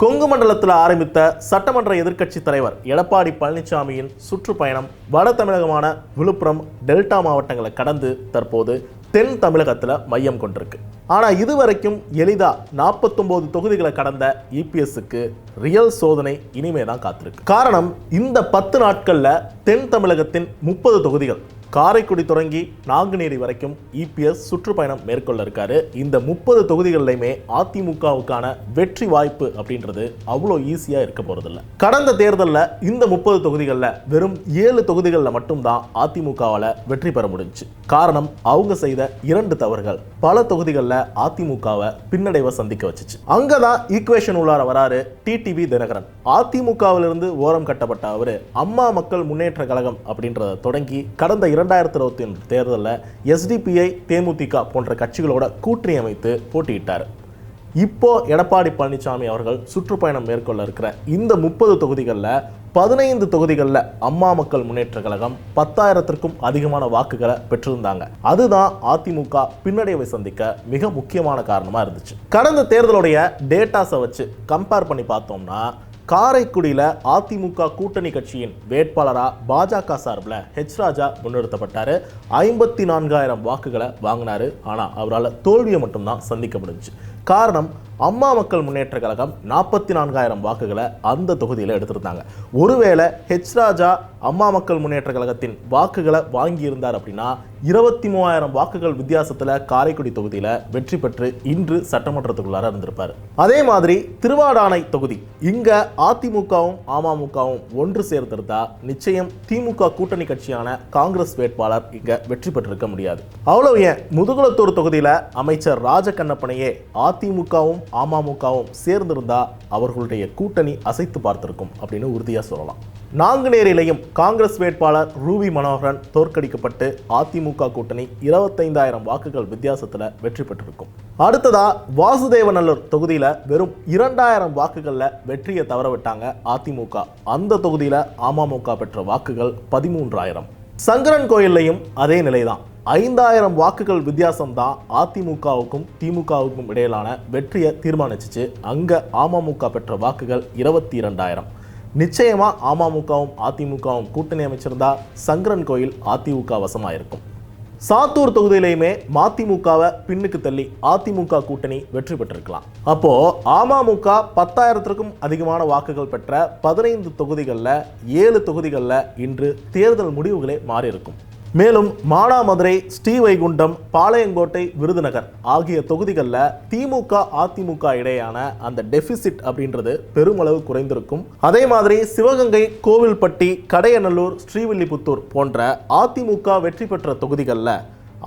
கொங்கு மண்டலத்தில் ஆரம்பித்த சட்டமன்ற எதிர்க்கட்சி தலைவர் எடப்பாடி பழனிசாமியின் சுற்றுப்பயணம் வட தமிழகமான விழுப்புரம் டெல்டா மாவட்டங்களை கடந்து தற்போது தென் தமிழகத்தில் மையம் கொண்டிருக்கு. ஆனால் இதுவரைக்கும் எளிதாக நாற்பத்தொம்போது தொகுதிகளை கடந்த இபிஎஸ்க்கு ரியல் சோதனை இனிமே தான் காத்திருக்கு. காரணம் இந்த பத்து நாட்களில் தென் தமிழகத்தின் முப்பது தொகுதிகள் காரைக்குடி தொடங்கி நாங்குநேரி வரைக்கும் இபிஎஸ் சுற்றுப்பயணம் மேற்கொள்ள இருக்காரு. இந்த முப்பது தொகுதிகளிலுமே அதிமுகவுக்கான வெற்றி வாய்ப்பு அப்படின்றது அவ்வளோ ஈஸியாக இருக்க போறதில்ல. கடந்த தேர்தலில் இந்த முப்பது தொகுதிகளில் வெறும் ஏழு தொகுதிகளில் மட்டும்தான் அதிமுகவால் வெற்றி பெற முடிஞ்சுச்சு காரணம் அவங்க செய்த இரண்டு தவறுகள். பல தொகுதிகளில் அதிமுகவை பின்னடைவை சந்திக்க வச்சுச்சு. அங்கே தான் ஈக்குவேஷன் உள்ளார வராரு டிடிவி தினகரன். அதிமுகவிலிருந்து ஓரம் கட்டப்பட்ட அவரு அம்மா மக்கள் முன்னேற்ற கழகம் அப்படின்றத தொடங்கி கடந்த இரண்டாயிரத்தி இருபத்தி ஒன்று தேர்தலில் எஸ்டிபிஐ தேமுதிக போன்ற கட்சிகளோட கூட்டணி அமைத்து போட்டியிட்டார். இப்போ எடப்பாடி பழனிசாமி அவர்கள் சுற்றுப்பயணம் மேற்கொள்ள இருக்கிற இந்த முப்பது தொகுதிகளில் பதினைந்து தொகுதிகளில் அம்மா மக்கள் முன்னேற்ற கழகம் பத்தாயிரத்திற்கும் அதிகமான வாக்குகளை பெற்றிருந்தாங்க. அதுதான் அதிமுக பின்னடைவை சந்திக்க மிக முக்கியமான காரணமாக இருந்துச்சு. கடந்த தேர்தலுடைய டேட்டாஸை வச்சு கம்பேர் பண்ணி பார்த்தோம்னா காரைக்குடியில் அதிமுக கூட்டணி கட்சியின் வேட்பாளராக பாஜக சார்பில் ஹெச் ராஜா முன்னிறுத்தப்பட்டார். ஐம்பத்தி நான்காயிரம் வாக்குகளை வாங்கினாரு. ஆனால் அவரால் தோல்வியை மட்டும்தான் சந்திக்க முடிஞ்சு. காரணம் அம்மா மக்கள் முன்னேற்ற கழகம் நாற்பத்தி நான்காயிரம் வாக்குகளை அந்த தொகுதியில் எடுத்திருந்தாங்க. ஒருவேளை ஹெச் ராஜா அம்மா மக்கள் முன்னேற்ற கழகத்தின் வாக்குகளை வாங்கியிருந்தார் அப்படின்னா இருபத்தி மூவாயிரம் வாக்குகள் வித்தியாசத்தில் காரைக்குடி தொகுதியில் வெற்றி பெற்று இன்று சட்டமன்றத்துக்குள்ளார இருந்திருப்பார். அதே மாதிரி திருவாடானை தொகுதி இங்க அதிமுகவும் அமமுகவும் ஒன்று சேர்ந்திருந்தா நிச்சயம் திமுக கூட்டணி கட்சியான காங்கிரஸ் வேட்பாளர் இங்க வெற்றி பெற்றிருக்க முடியாது. அவ்வளவு ஏன்? முதுகுளத்தூர் தொகுதியில் அமைச்சர் ராஜகண்ணப்பனையே அதிமுகவும் அமமுகவும் சேர்ந்திருந்தா அவர்களுடைய கூட்டணி அசைத்து பார்த்திருக்கும் அப்படின்னு உறுதியாக சொல்லலாம். நாங்குநேரிலையும் காங்கிரஸ் வேட்பாளர் ரூபி மனோகரன் தோற்கடிக்கப்பட்டு அதிமுக கூட்டணி இருபத்தைந்தாயிரம் வாக்குகள் வித்தியாசத்தில் வெற்றி பெற்றிருக்கும். அடுத்ததா வாசுதேவநல்லூர் தொகுதியில் வெறும் இரண்டாயிரம் வாக்குகளில் வெற்றியை தவற விட்டாங்க அதிமுக. அந்த தொகுதியில் அமமுக பெற்ற வாக்குகள் பதிமூன்றாயிரம். சங்கரன் கோயில்லையும் அதே நிலைதான். ஐந்தாயிரம் வாக்குகள் வித்தியாசம் தான் அதிமுகவுக்கும் திமுகவுக்கும் இடையிலான வெற்றியை தீர்மானிச்சிச்சு. அங்கே அமமுக பெற்ற வாக்குகள் இருபத்தி இரண்டாயிரம் நிச்சயமாக அமமுகவும் அதிமுகவும் கூட்டணி அமைச்சிருந்தா சங்கரன் கோயில் அதிமுக வசமாக இருக்கும் சாத்தூர் தொகுதியிலையுமே மதிமுகவை பின்னுக்கு தள்ளி அதிமுக கூட்டணி வெற்றி பெற்றிருக்கலாம். அப்போ அமமுக பத்தாயிரத்திற்கும் அதிகமான வாக்குகள் பெற்ற பதினைந்து தொகுதிகளில் ஏழு தொகுதிகளில் இன்று தேர்தல் முடிவுகளே மாறியிருக்கும். மேலும் மானாமதுரை ஸ்ரீவைகுண்டம் பாளையங்கோட்டை விருதுநகர் ஆகிய தொகுதிகளில் திமுக அதிமுக இடையான அந்த டெபிசிட் அப்படின்றது பெருமளவு குறைந்திருக்கும். அதே மாதிரி சிவகங்கை கோவில்பட்டி கடையநல்லூர் ஸ்ரீவில்லிபுத்தூர் போன்ற அதிமுக வெற்றி பெற்ற தொகுதிகளில்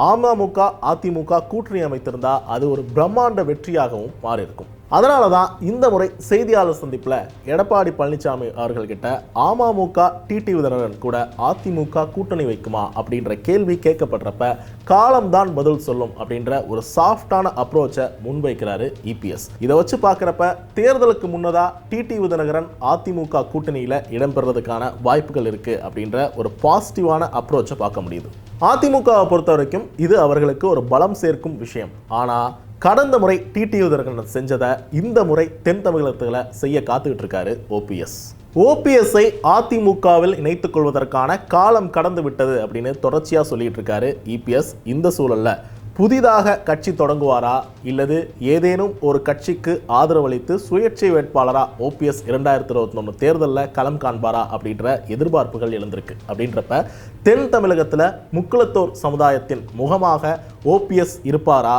அமமுக அதிமுக கூட்டணி அமைத்திருந்தா அது ஒரு பிரம்மாண்ட வெற்றியாகவும் மாறியிருக்கும். அதனால தான் இந்த முறை செய்தியாளர் சந்திப்பில் எடப்பாடி பழனிசாமி அவர்கள்கிட்ட அமமுக டிடிவிதனுடன் கூட அதிமுக கூட்டணி வைக்குமா அப்படின்ற கேள்வி கேட்கப்படுறப்ப காலம்தான் பதில் சொல்லும் அப்படின்ற ஒரு சாஃப்டான அப்ரோச்சை முன்வைக்கிறாரு இபிஎஸ் இதை வச்சு பார்க்குறப்ப தேர்தலுக்கு முன்னதாக டிடிவிதனகரன் அதிமுக கூட்டணியில் இடம்பெறதுக்கான வாய்ப்புகள் இருக்குது அப்படின்ற ஒரு பாசிட்டிவான அப்ரோச்சை பார்க்க முடியுது. அதிமுகவை பொறுத்த வரைக்கும் இது அவர்களுக்கு ஒரு பலம் சேர்க்கும் விஷயம். ஆனால் கடந்த முறை டிடி உதரகன் செஞ்சதை இந்த முறை தென் தமிழகத்தில் செய்ய காத்துக்கிட்டு இருக்காரு ஓபிஎஸ் ஓபிஎஸ்ஐ அதிமுகவில் இணைத்துக் கொள்வதற்கான காலம் கடந்து விட்டது அப்படின்னு தொடர்ச்சியாக சொல்லிட்டு இருக்காரு இபிஎஸ் இந்த சூழலில். புதிதாக கட்சி தொடங்குவாரா? இல்லது ஏதேனும் ஒரு கட்சிக்கு ஆதரவளித்து சுயேட்சை வேட்பாளரா ஓபிஎஸ் இரண்டாயிரத்தி இருபத்தி ஒன்று தேர்தலில் களம் காண்பாரா அப்படின்ற எதிர்பார்ப்புகள் எழுந்திருக்கு. அப்படின்றப்ப தென் தமிழகத்தில் முக்குளத்தோர் சமுதாயத்தின் முகமாக ஓபிஎஸ் இருப்பாரா?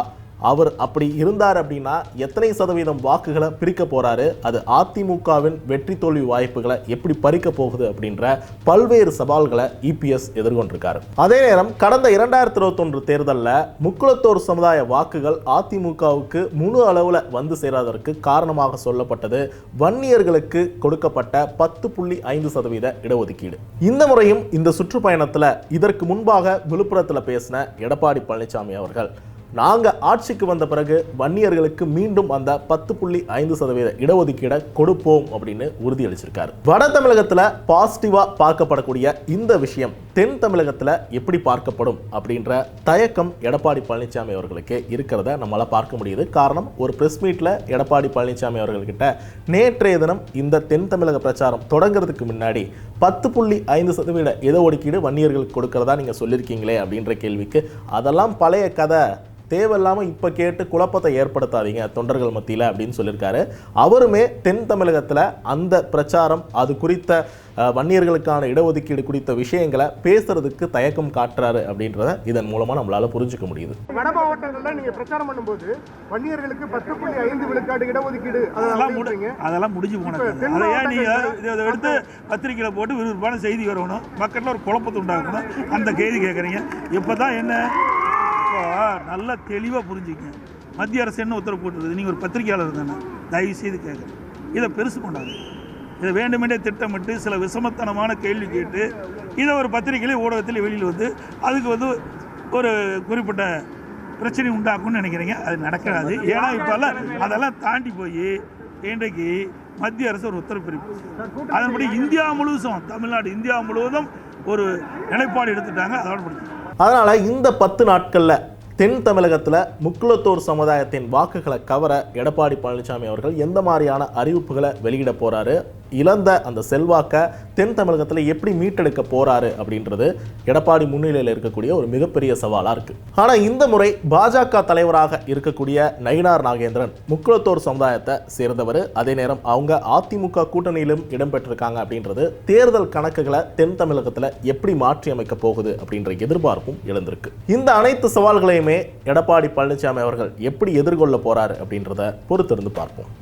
அவர் அப்படி இருந்தார் அப்படின்னா எத்தனை சதவீதம் வாக்குகளை பிரிக்க போறாரு? அது அதிமுகவின் வெற்றி தோல்வி வாய்ப்புகளை எப்படி பறிக்க போகுது அப்படின்ற பல்வேறு சவால்களை இபிஎஸ் எதிர்கொண்டிருக்காரு. அதே நேரம் கடந்த இரண்டாயிரத்தி இருபத்தொன்று தேர்தலில் முக்குளத்தோர் சமுதாய வாக்குகள் அதிமுகவுக்கு முழு அளவில் வந்து சேராததற்கு காரணமாக சொல்லப்பட்டது வன்னியர்களுக்கு கொடுக்கப்பட்ட பத்து புள்ளி ஐந்து சதவீத இடஒதுக்கீடு. இந்த முறையும் இந்த சுற்றுப்பயணத்தில் இதற்கு முன்பாக விழுப்புரத்தில் பேசின எடப்பாடி பழனிசாமி அவர்கள். நாங்கள் ஆட்சிக்கு வந்த பிறகு வன்னியர்களுக்கு மீண்டும் அந்த பத்து புள்ளி ஐந்து சதவீத இடஒதுக்கீடை கொடுப்போம் அப்படின்னு உறுதியளிச்சிருக்காரு. வட தமிழகத்தில் பாசிட்டிவாக பார்க்கப்படக்கூடிய இந்த விஷயம் தென் தமிழகத்தில் எப்படி பார்க்கப்படும் அப்படின்ற தயக்கம் எடப்பாடி பழனிசாமி அவர்களுக்கு இருக்கிறத நம்மளால் பார்க்க முடியுது. காரணம் ஒரு ப்ரெஸ் மீட்டில் எடப்பாடி பழனிசாமி அவர்கள்கிட்ட நேற்றைய தினம் இந்த தென் தமிழக பிரச்சாரம் தொடங்குறதுக்கு முன்னாடி பத்து புள்ளி ஐந்து சதவீத இடஒதுக்கீடு வன்னியர்களுக்கு கொடுக்கறதா நீங்கள் சொல்லியிருக்கீங்களே அப்படின்ற கேள்விக்கு அதெல்லாம் பழைய கதை. தேவையில்லாமல் இப்போ கேட்டு குழப்பத்தை ஏற்படுத்தாதீங்க தொண்டர்கள் மத்தியில் அப்படின்னு சொல்லியிருக்காரு. அவருமே தென் தமிழகத்தில் அந்த பிரச்சாரம் அது குறித்த வன்னியர்களுக்கான இடஒதுக்கீடு குறித்த விஷயங்களை பேசுறதுக்கு தயக்கம் காட்டுறாரு அப்படின்றத இதன் மூலமாக நம்மளால புரிஞ்சுக்க முடியுது. வட மாவட்டங்கள்ல நீங்க பிரச்சாரம் பண்ணும்போது வன்னியர்களுக்கு பத்து புள்ளி ஐந்து விழுக்காடு இடஒதுக்கீடு அதை அதெல்லாம். அதெல்லாம் முடிஞ்சு போனது அதை ஏன் நீ மாவட்டங்கள்ல இதை இதை எடுத்து பத்திரிக்கையில் போட்டு விறுவிறுப்பான செய்தி வரணும். மக்களில் ஒரு குழப்பத்தை உண்டாக்கணும். அந்த கேள்வி கேட்குறீங்க இப்போ தான் என்ன? இப்போ நல்லா தெளிவாக புரிஞ்சுக்கங்க. மத்திய அரசு என்ன உத்தரவு போட்டுருது நீங்கள் ஒரு பத்திரிக்கையாளர் தானே. தயவு செய்து கேட்குறேன் இதை பெருசு கொண்டாது இதை வேண்டுமென்றே திட்டமிட்டு சில விஷமத்தனமான கேள்வி கேட்டு இதை ஒரு பத்திரிகையிலே ஊடகத்தில் வெளியில் வந்து அதுக்கு வந்து ஒரு குறிப்பிட்ட பிரச்சனை உண்டாக்கும்னு நினைக்கிறீங்க? அது நடக்காது. ஏன்னா இப்போல்லாம் அதெல்லாம் தாண்டி போய் இன்றைக்கு மத்திய அரசு ஒரு உத்தரவு பிறப்பிச்சு அதன்படி இந்தியா முழுவதும் தமிழ்நாடு இந்தியா முழுவதும் ஒரு நிலைப்பாடு எடுத்துட்டாங்க. அதோட முடிச்சு அதனால இந்த பத்து நாட்களில் தென் தமிழகத்தில் முக்குலத்தோர் சமுதாயத்தின் வாக்குகளை கவர எடப்பாடி பழனிசாமி அவர்கள் எந்த மாதிரியான அறிவிப்புகளை வெளியிட போறாரு? இழந்த அந்த செல்வாக்கை தென் தமிழகத்தில் எப்படி மீட்டெடுக்க போறாரு அப்படின்றது எடப்பாடி முன்னிலையில் இருக்கக்கூடிய ஒரு மிகப்பெரிய சவாலாக இருக்கு. ஆனால் இந்த முறை பாஜக தலைவராக இருக்கக்கூடிய நயினார் நாகேந்திரன் முக்குளத்தோர் சமுதாயத்தை சேர்ந்தவர். அதே நேரம் அவங்க அதிமுக கூட்டணியிலும் இடம்பெற்றிருக்காங்க அப்படின்றது தேர்தல் கணக்குகளை தென் தமிழகத்தில் எப்படி மாற்றி அமைக்க போகுது அப்படின்ற எதிர்பார்ப்பும் எழுந்திருக்கு. இந்த அனைத்து சவால்களையுமே எடப்பாடி பழனிசாமி அவர்கள் எப்படி எதிர்கொள்ள போறாரு அப்படின்றத பொறுத்திருந்து பார்ப்போம்.